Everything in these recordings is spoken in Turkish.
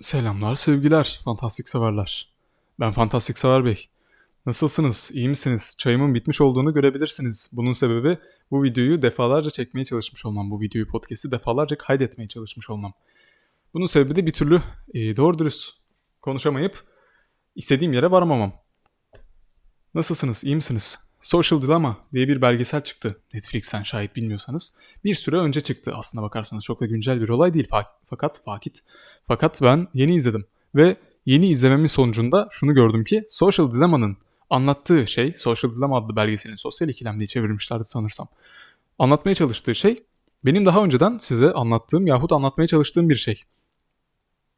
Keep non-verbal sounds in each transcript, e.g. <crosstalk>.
Selamlar, sevgiler, fantastik severler. Ben Fantastik Sever Bey. Nasılsınız, iyi misiniz? Çayımın bitmiş olduğunu görebilirsiniz. Bunun sebebi bu videoyu defalarca çekmeye çalışmış olmam. Bu videoyu, podcast'i defalarca kaydetmeye çalışmış olmam. Bunun sebebi de bir türlü e, doğru dürüst konuşamayıp istediğim yere varamamam. Nasılsınız, iyi misiniz? Social Dilemma diye bir belgesel çıktı. Netflix'ten şayet bilmiyorsanız. Bir süre önce çıktı aslına bakarsanız. Çok da güncel bir olay değil. Fa- fakat fakit. Fakat ben yeni izledim. Ve yeni izlememin sonucunda şunu gördüm ki Social Dilemma'nın anlattığı şey, Social Dilemma adlı belgeselin sosyal ikilem diye çevirmişlerdi sanırsam. Anlatmaya çalıştığı şey benim daha önceden size anlattığım yahut anlatmaya çalıştığım bir şey.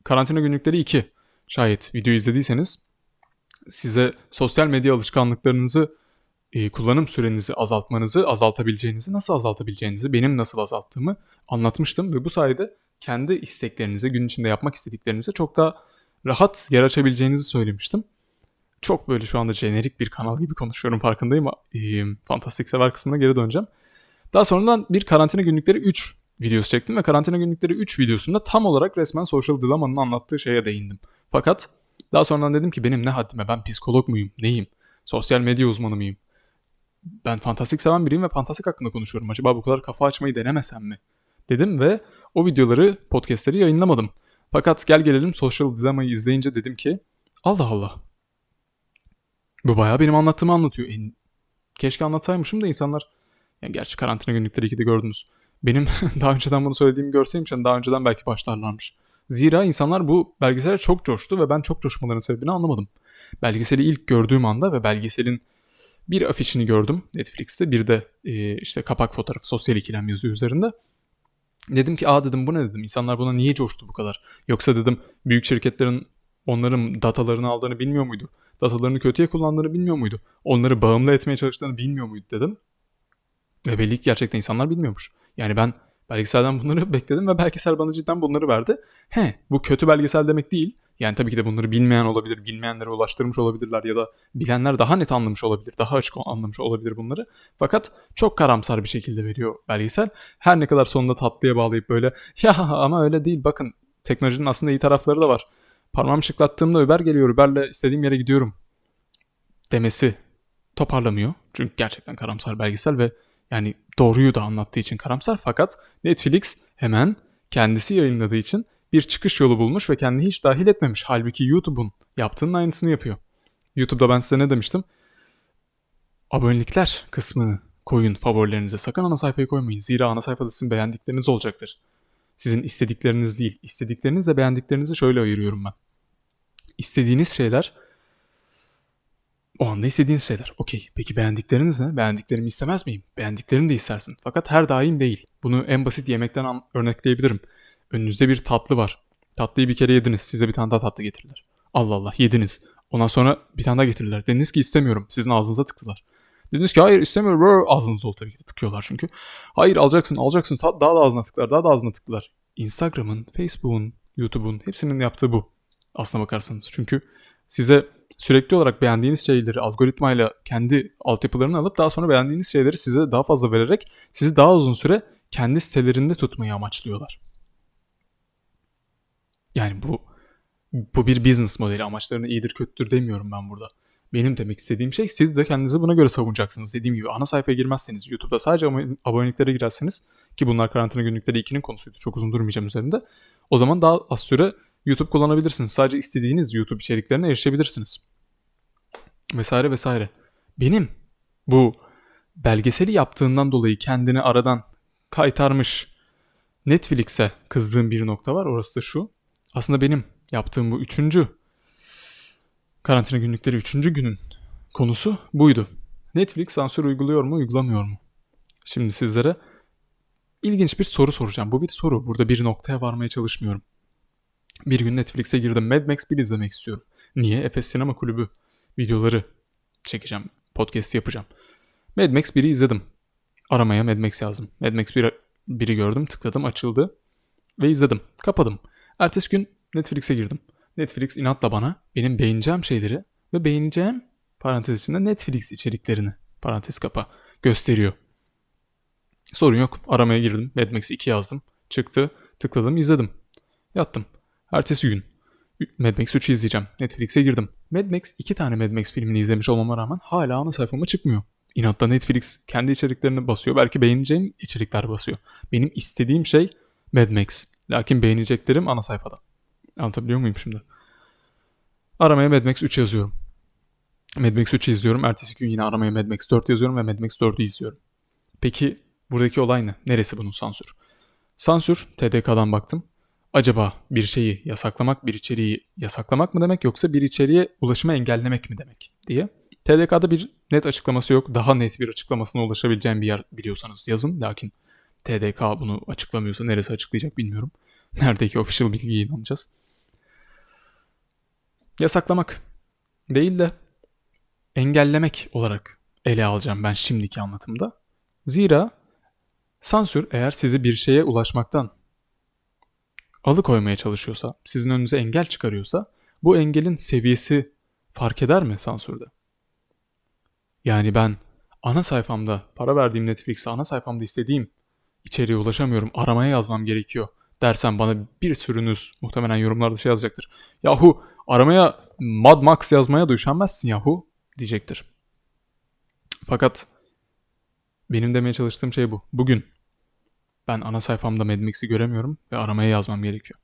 Karantina günlükleri 2. Şayet video izlediyseniz size sosyal medya alışkanlıklarınızı e, kullanım sürenizi azaltmanızı, azaltabileceğinizi, nasıl azaltabileceğinizi, benim nasıl azalttığımı anlatmıştım ve bu sayede kendi isteklerinize, gün içinde yapmak istediklerinize çok daha rahat yer açabileceğinizi söylemiştim. Çok böyle şu anda jenerik bir kanal gibi konuşuyorum farkındayım. E, fantastik sever kısmına geri döneceğim. Daha sonradan bir karantina günlükleri 3 videosu çektim ve karantina günlükleri 3 videosunda tam olarak resmen Social Dilemma'nın anlattığı şeye değindim. Fakat daha sonradan dedim ki benim ne haddime ben psikolog muyum, neyim, sosyal medya uzmanı mıyım? Ben fantastik seven biriyim ve fantastik hakkında konuşuyorum. Acaba bu kadar kafa açmayı denemesem mi? Dedim ve o videoları, podcastleri yayınlamadım. Fakat gel gelelim Social Dilemma'yı izleyince dedim ki Allah Allah. Bu bayağı benim anlattığımı anlatıyor. E, keşke anlatsaymışım da insanlar yani gerçi karantina günlükleri 2'de gördünüz. Benim <laughs> daha önceden bunu söylediğimi görseymiş hani daha önceden belki başlarlarmış. Zira insanlar bu belgesele çok coştu ve ben çok coşmalarının sebebini anlamadım. Belgeseli ilk gördüğüm anda ve belgeselin bir afişini gördüm Netflix'te. Bir de e, işte kapak fotoğrafı sosyal ikilem yazıyor üzerinde. Dedim ki aa dedim bu ne dedim. İnsanlar buna niye coştu bu kadar? Yoksa dedim büyük şirketlerin onların datalarını aldığını bilmiyor muydu? Datalarını kötüye kullandığını bilmiyor muydu? Onları bağımlı etmeye çalıştığını bilmiyor muydu dedim. Ve belli ki gerçekten insanlar bilmiyormuş. Yani ben belgeselden bunları <laughs> bekledim ve belgesel bana cidden bunları verdi. He bu kötü belgesel demek değil. Yani tabii ki de bunları bilmeyen olabilir, bilmeyenlere ulaştırmış olabilirler ya da bilenler daha net anlamış olabilir, daha açık anlamış olabilir bunları. Fakat çok karamsar bir şekilde veriyor belgesel. Her ne kadar sonunda tatlıya bağlayıp böyle <laughs> ya ama öyle değil bakın teknolojinin aslında iyi tarafları da var. Parmağımı şıklattığımda Uber geliyor, Uber'le istediğim yere gidiyorum demesi toparlamıyor. Çünkü gerçekten karamsar belgesel ve yani doğruyu da anlattığı için karamsar fakat Netflix hemen kendisi yayınladığı için bir çıkış yolu bulmuş ve kendini hiç dahil etmemiş. Halbuki YouTube'un yaptığının aynısını yapıyor. YouTube'da ben size ne demiştim? Abonelikler kısmını koyun favorilerinize. Sakın ana sayfayı koymayın. Zira ana sayfada sizin beğendikleriniz olacaktır. Sizin istedikleriniz değil. İstediklerinizle beğendiklerinizi şöyle ayırıyorum ben. İstediğiniz şeyler o anda istediğiniz şeyler. Okey. Peki beğendikleriniz ne? Beğendiklerimi istemez miyim? Beğendiklerini de istersin. Fakat her daim değil. Bunu en basit yemekten örnekleyebilirim. Önünüzde bir tatlı var. Tatlıyı bir kere yediniz. Size bir tane daha tatlı getirirler. Allah Allah yediniz. Ondan sonra bir tane daha getirirler. Dediniz ki istemiyorum. Sizin ağzınıza tıktılar. Dediniz ki hayır istemiyorum. Brr, ağzınızda dolu tabii ki de tıkıyorlar çünkü. Hayır alacaksın alacaksın. Daha da ağzına tıklar. Daha da ağzına tıklar. Instagram'ın, Facebook'un, YouTube'un hepsinin yaptığı bu. Aslına bakarsanız. Çünkü size sürekli olarak beğendiğiniz şeyleri algoritmayla kendi altyapılarını alıp daha sonra beğendiğiniz şeyleri size daha fazla vererek sizi daha uzun süre kendi sitelerinde tutmayı amaçlıyorlar. Yani bu bu bir business modeli. Amaçlarını iyidir kötüdür demiyorum ben burada. Benim demek istediğim şey siz de kendinizi buna göre savunacaksınız. Dediğim gibi ana sayfaya girmezseniz, YouTube'da sadece aboneliklere girerseniz ki bunlar karantina günlükleri 2'nin konusuydu. Çok uzun durmayacağım üzerinde. O zaman daha az süre YouTube kullanabilirsiniz. Sadece istediğiniz YouTube içeriklerine erişebilirsiniz. Vesaire vesaire. Benim bu belgeseli yaptığından dolayı kendini aradan kaytarmış Netflix'e kızdığım bir nokta var. Orası da şu. Aslında benim yaptığım bu üçüncü karantina günlükleri üçüncü günün konusu buydu. Netflix sansür uyguluyor mu, uygulamıyor mu? Şimdi sizlere ilginç bir soru soracağım. Bu bir soru. Burada bir noktaya varmaya çalışmıyorum. Bir gün Netflix'e girdim. Mad Max 1 izlemek istiyorum. Niye? Efes Sinema Kulübü videoları çekeceğim. Podcast yapacağım. Mad Max 1'i izledim. Aramaya Mad Max yazdım. Mad Max 1'i 1'i gördüm. Tıkladım. Açıldı. Ve izledim. Kapadım. Ertesi gün Netflix'e girdim. Netflix inatla bana benim beğeneceğim şeyleri ve beğeneceğim parantez içinde Netflix içeriklerini parantez kapa gösteriyor. Sorun yok. Aramaya girdim. Mad Max 2 yazdım. Çıktı. Tıkladım. izledim. Yattım. Ertesi gün. Mad Max 3'ü izleyeceğim. Netflix'e girdim. Mad Max iki tane Mad Max filmini izlemiş olmama rağmen hala ana sayfama çıkmıyor. İnatla Netflix kendi içeriklerini basıyor. Belki beğeneceğim içerikler basıyor. Benim istediğim şey Mad Max. Lakin beğeneceklerim ana sayfada. Anlatabiliyor muyum şimdi? Aramaya Mad Max 3 yazıyorum. Mad Max 3'ü izliyorum. Ertesi gün yine aramaya Mad Max 4 yazıyorum ve Mad Max 4'ü izliyorum. Peki buradaki olay ne? Neresi bunun sansür? Sansür, TDK'dan baktım. Acaba bir şeyi yasaklamak, bir içeriği yasaklamak mı demek yoksa bir içeriğe ulaşımı engellemek mi demek diye. TDK'da bir net açıklaması yok. Daha net bir açıklamasına ulaşabileceğim bir yer biliyorsanız yazın. Lakin TDK bunu açıklamıyorsa neresi açıklayacak bilmiyorum. <laughs> Neredeki official bilgiye inanacağız. Yasaklamak değil de engellemek olarak ele alacağım ben şimdiki anlatımda. Zira sansür eğer sizi bir şeye ulaşmaktan alıkoymaya çalışıyorsa, sizin önünüze engel çıkarıyorsa bu engelin seviyesi fark eder mi sansürde? Yani ben ana sayfamda para verdiğim Netflix'e ana sayfamda istediğim içeriğe ulaşamıyorum. Aramaya yazmam gerekiyor dersem bana bir sürünüz muhtemelen yorumlarda şey yazacaktır. Yahu aramaya Mad Max yazmaya da üşenmezsin yahu diyecektir. Fakat benim demeye çalıştığım şey bu. Bugün ben ana sayfamda Mad Max'i göremiyorum ve aramaya yazmam gerekiyor.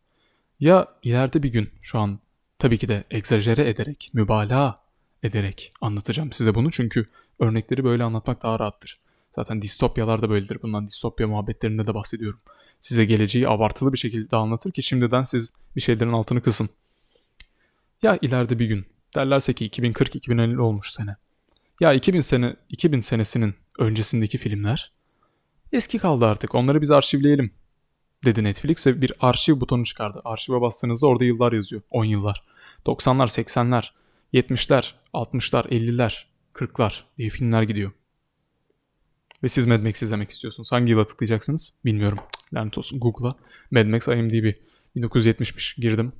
Ya ileride bir gün şu an tabii ki de egzajere ederek, mübalağa ederek anlatacağım size bunu çünkü örnekleri böyle anlatmak daha rahattır. Zaten distopyalar da böyledir. Bundan distopya muhabbetlerinde de bahsediyorum. Size geleceği abartılı bir şekilde anlatır ki şimdiden siz bir şeylerin altını kısın. Ya ileride bir gün derlerse ki 2040-2050 olmuş sene. Ya 2000 sene 2000 senesinin öncesindeki filmler eski kaldı artık. Onları biz arşivleyelim dedi Netflix ve bir arşiv butonu çıkardı. Arşive bastığınızda orada yıllar yazıyor. 10 yıllar. 90'lar, 80'ler, 70'ler, 60'lar, 50'ler, 40'lar diye filmler gidiyor. Ve siz Mad Max izlemek istiyorsunuz. Hangi yıla tıklayacaksınız? Bilmiyorum. Lanet olsun Google'a. Mad Max IMDb 1970'miş. Girdim.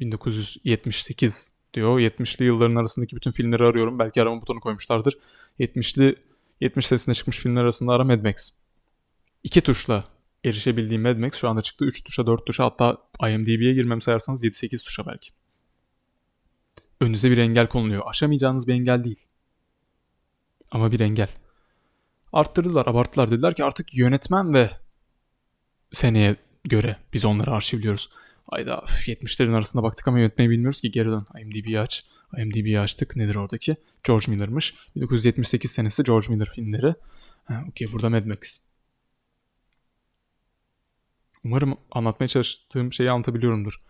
1978 diyor. 70'li yılların arasındaki bütün filmleri arıyorum. Belki arama butonu koymuşlardır. 70'li 70 senesinde çıkmış filmler arasında ara Mad Max. İki tuşla erişebildiğim Mad Max şu anda çıktı. 3 tuşa 4 tuşa hatta IMDb'ye girmem sayarsanız 7-8 tuşa belki. Önünüze bir engel konuluyor. Aşamayacağınız bir engel değil. Ama bir engel. Arttırdılar, abarttılar. Dediler ki artık yönetmen ve seneye göre biz onları arşivliyoruz. Hayda 70'lerin arasında baktık ama yönetmeyi bilmiyoruz ki geri dön. IMDb'yi aç. IMDb'yi açtık. Nedir oradaki? George Miller'mış. 1978 senesi George Miller filmleri. Okey burada Mad Max. Umarım anlatmaya çalıştığım şeyi anlatabiliyorumdur.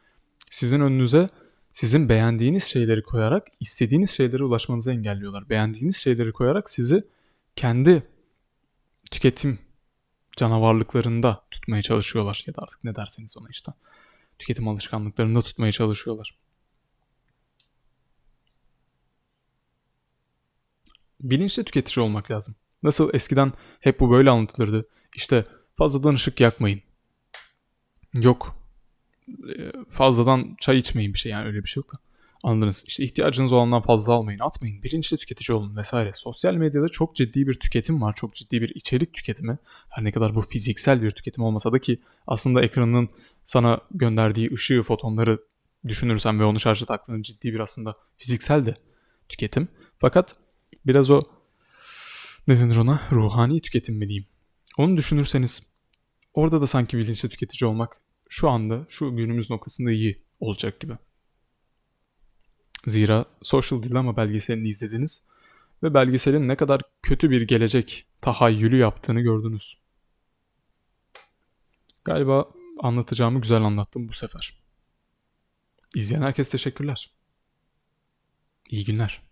Sizin önünüze sizin beğendiğiniz şeyleri koyarak istediğiniz şeylere ulaşmanızı engelliyorlar. Beğendiğiniz şeyleri koyarak sizi kendi tüketim canavarlıklarında tutmaya çalışıyorlar. Ya da artık ne derseniz ona işte. Tüketim alışkanlıklarında tutmaya çalışıyorlar. Bilinçli tüketici olmak lazım. Nasıl eskiden hep bu böyle anlatılırdı. İşte fazladan ışık yakmayın. Yok. Fazladan çay içmeyin bir şey yani öyle bir şey yok da. Anladınız. İşte ihtiyacınız olandan fazla almayın, atmayın. Bilinçli tüketici olun vesaire. Sosyal medyada çok ciddi bir tüketim var. Çok ciddi bir içerik tüketimi. Her ne kadar bu fiziksel bir tüketim olmasa da ki aslında ekranın sana gönderdiği ışığı, fotonları düşünürsen ve onu şarja taktığın ciddi bir aslında fiziksel de tüketim. Fakat biraz o ne denir ona? Ruhani tüketim mi diyeyim? Onu düşünürseniz orada da sanki bilinçli tüketici olmak şu anda şu günümüz noktasında iyi olacak gibi. Zira Social Dilemma belgeselini izlediniz ve belgeselin ne kadar kötü bir gelecek tahayyülü yaptığını gördünüz. Galiba anlatacağımı güzel anlattım bu sefer. İzleyen herkes teşekkürler. İyi günler.